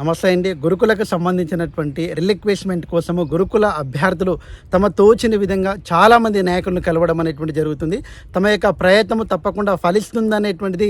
నమస్తే అండి. గురుకులకు సంబంధించినటువంటి రిలిక్వేస్మెంట్ కోసము గురుకుల అభ్యర్థులు తమ తోచిన విధంగా చాలామంది నాయకులను కలవడం అనేటువంటి జరుగుతుంది. తమ యొక్క ప్రయత్నము తప్పకుండా ఫలిస్తుందనేటువంటిది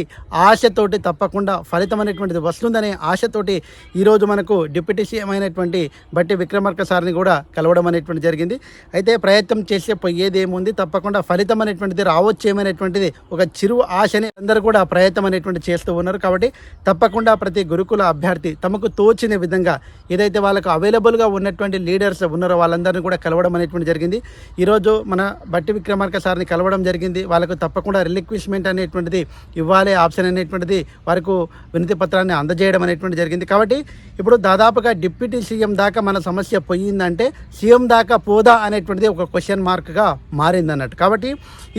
ఆశతోటి తప్పకుండా ఫలితం అనేటువంటిది వస్తుందనే ఆశతోటి ఈరోజు మనకు డిప్యూటీ సీఎం అయినటువంటి బట్టి విక్రమార్క సార్ని కూడా కలవడం అనేటువంటి జరిగింది. అయితే ప్రయత్నం చేసే పోయేది ఏముంది తప్పకుండా ఫలితం అనేటువంటిది రావచ్చేమనేటువంటిది ఒక చిరు ఆశని అందరూ కూడా ప్రయత్నం అనేటువంటి చేస్తూ ఉన్నారు. కాబట్టి తప్పకుండా ప్రతి గురుకుల అభ్యర్థి తమకు తోచిన విధంగా ఏదైతే వాళ్ళకు అవైలబుల్గా ఉన్నటువంటి లీడర్స్ ఉన్నారో వాళ్ళందరినీ కూడా కలవడం అనేటువంటి జరిగింది. ఈరోజు మన బట్టి విక్రమార్క సార్ని కలవడం జరిగింది. వాళ్ళకు తప్పకుండా రిలిక్విష్మెంట్ అనేటువంటిది ఇవ్వాలి ఆప్షన్ అనేటువంటిది వారికి వినతి పత్రాన్ని అందజేయడం అనేటువంటి జరిగింది. కాబట్టి ఇప్పుడు దాదాపుగా డిప్యూటీ సీఎం దాకా మన సమస్య పోయిందంటే సీఎం దాకా పోదా అనేటువంటిది ఒక క్వశ్చన్ మార్క్గా మారింది అన్నట్టు కాబట్టి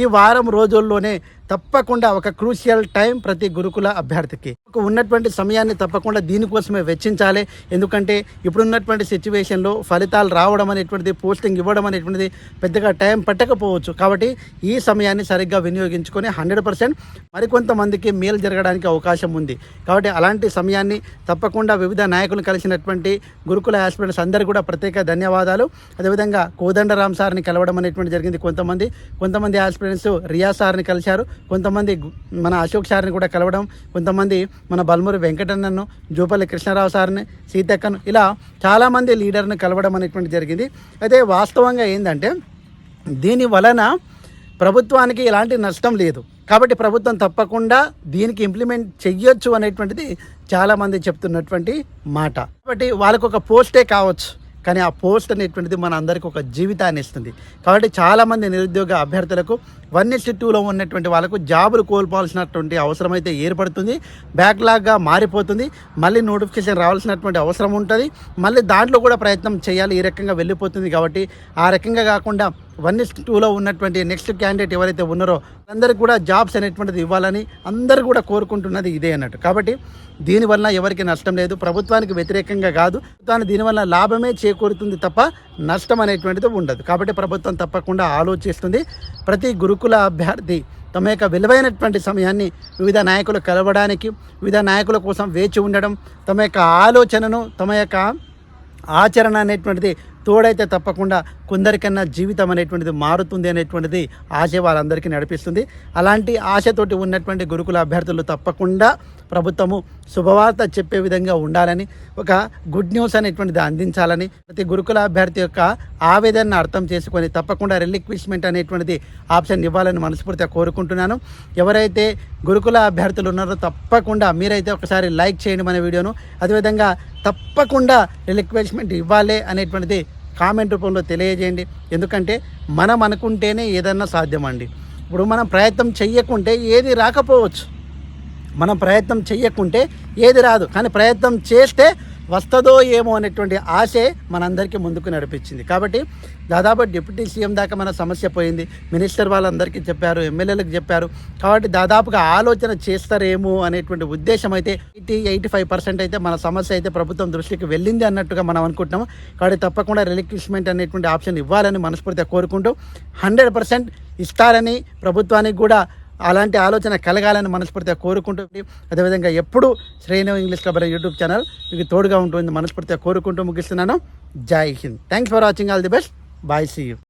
ఈ వారం రోజుల్లోనే తప్పకుండా ఒక క్రూషియల్ టైం ప్రతి గురుకుల అభ్యర్థికి. ఒక ఉన్నటువంటి సమయాన్ని తప్పకుండా దీనికోసమే వెచ్చించాలి. ఎందుకంటే ఇప్పుడున్నటువంటి సిచ్యువేషన్లో ఫలితాలు రావడం అనేటువంటిది పోస్టింగ్ ఇవ్వడం అనేటువంటిది పెద్దగా టైం పట్టకపోవచ్చు. కాబట్టి ఈ సమయాన్ని సరిగ్గా వినియోగించుకొని హండ్రెడ్ పర్సెంట్ మరికొంతమందికి మేలు జరగడానికి అవకాశం ఉంది. కాబట్టి అలాంటి సమయాన్ని తప్పకుండా వివిధ నాయకులు కలిసినటువంటి గురుకుల హాస్పిటల్స్ అందరూ కూడా ప్రత్యేక ధన్యవాదాలు. అదేవిధంగా కోదండరామ్ సార్ని కలవడం అనేటువంటి జరిగింది కొంతమంది. కొంతమంది హాస్పిటల్స్ రియా సార్ని కలిశారు. కొంతమంది మన అశోక్ సార్ని కూడా కలవడం కొంతమంది మన బల్మూరి వెంకటన్నను జూపల్లి కృష్ణారావు సార్ని సీతక్కను ఇలా చాలామంది లీడర్ని కలవడం అనేటువంటి జరిగింది. అయితే వాస్తవంగా ఏంటంటే దీని వలన ప్రభుత్వానికి ఎలాంటి నష్టం లేదు. కాబట్టి ప్రభుత్వం తప్పకుండా దీనికి ఇంప్లిమెంట్ చెయ్యొచ్చు అనేటువంటిది చాలామంది చెప్తున్నటువంటి మాట. కాబట్టి వాళ్ళకు ఒక పోస్టే కావచ్చు. కానీ ఆ పోస్ట్ అనేటువంటిది మన అందరికీ ఒక జీవితాన్ని ఇస్తుంది. కాబట్టి చాలామంది నిరుద్యోగ అభ్యర్థులకు వన్ ఇస్ టూలో ఉన్నటువంటి వాళ్ళకు జాబులు కోల్పోవాల్సినటువంటి అవసరం అయితే ఏర్పడుతుంది. బ్యాక్లాగ్గా మారిపోతుంది. మళ్ళీ నోటిఫికేషన్ రావాల్సినటువంటి అవసరం ఉంటుంది. మళ్ళీ దాంట్లో కూడా ప్రయత్నం చేయాలి. ఈ రకంగా వెళ్ళిపోతుంది కాబట్టి ఆ రకంగా కాకుండా వన్ ఇస్ టూలో ఉన్నటువంటి నెక్స్ట్ క్యాండిడేట్ ఎవరైతే ఉన్నారో అందరికి కూడా జాబ్స్ అనేటువంటిది ఇవ్వాలని అందరూ కూడా కోరుకుంటున్నది ఇదే అన్నట్టు. కాబట్టి దీనివల్ల ఎవరికి నష్టం లేదు ప్రభుత్వానికి వ్యతిరేకంగా కాదు కానీ దీనివల్ల లాభమే చేకూరుతుంది తప్ప నష్టం అనేటువంటిది ఉండదు. కాబట్టి ప్రభుత్వం తప్పకుండా ఆలోచిస్తుంది. ప్రతి గురుకుల అభ్యర్థి తమ యొక్క విలువైనటువంటి సమయాన్ని వివిధ నాయకులు కలవడానికి వివిధ నాయకుల కోసం వేచి ఉండడం తమ యొక్క ఆలోచనను తమ యొక్క ఆచరణ అనేటువంటిది తోడైతే తప్పకుండా కొందరికన్నా జీవితం అనేటువంటిది మారుతుంది అనేటువంటిది ఆశ వాళ్ళందరికీ నడిపిస్తుంది. అలాంటి ఆశతోటి ఉన్నటువంటి గురుకుల అభ్యర్థులు తప్పకుండా ప్రభుత్వము శుభవార్త చెప్పే విధంగా ఉండాలని ఒక గుడ్ న్యూస్ అనేటువంటిది అందించాలని ప్రతి గురుకుల అభ్యర్థి యొక్క ఆవేదనను అర్థం చేసుకొని తప్పకుండా రిలిక్విష్మెంట్ అనేటువంటిది ఆప్షన్ ఇవ్వాలని మనస్ఫూర్తిగా కోరుకుంటున్నాను. ఎవరైతే గురుకుల అభ్యర్థులు ఉన్నారో తప్పకుండా మీరైతే ఒకసారి లైక్ చేయండి మన వీడియోను. అదేవిధంగా తప్పకుండా రిలిక్విష్మెంట్ ఇవ్వాలి అనేటువంటిది కామెంట్ రూపంలో తెలియజేయండి. ఎందుకంటే మనం అనుకుంటేనే ఏదన్నా సాధ్యమండి. ఇప్పుడు మనం ప్రయత్నం చెయ్యకుంటే ఏది రాకపోవచ్చు. మనం ప్రయత్నం చెయ్యకుంటే ఏది రాదు. కానీ ప్రయత్నం చేస్తే వస్తుందో ఏమో అనేటువంటి ఆశే మనందరికీ ముందుకు నడిపించింది. కాబట్టి దాదాపు డిప్యూటీ సీఎం దాకా మన సమస్య పోయింది. మినిస్టర్ వాళ్ళందరికీ చెప్పారు ఎమ్మెల్యేలకు చెప్పారు. కాబట్టి దాదాపుగా ఆలోచన చేస్తారేమో అనేటువంటి ఉద్దేశం అయితే ఎయిటీ ఎయిటీ ఫైవ్ పర్సెంట్ అయితే మన సమస్య అయితే ప్రభుత్వం దృష్టికి వెళ్ళింది అన్నట్టుగా మనం అనుకుంటున్నాము. కాబట్టి తప్పకుండా రిలిక్విష్మెంట్ అనేటువంటి ఆప్షన్ ఇవ్వాలని మనస్ఫూర్తిగా కోరుకుంటూ హండ్రెడ్ పర్సెంట్ ఇస్తారని ప్రభుత్వానికి కూడా అలాంటి ఆలోచన కలగాలని మనస్ఫూర్తిగా కోరుకుంటూ అదేవిధంగా ఎప్పుడు శ్రేణు ఇంగ్లీష్ క్లబ్ అనే యూట్యూబ్ ఛానల్ మీకు తోడుగా ఉంటుంది మనస్ఫూర్తిగా కోరుకుంటూ ముగిస్తున్నాను. Jai Hind. Thanks for watching all the best bye see you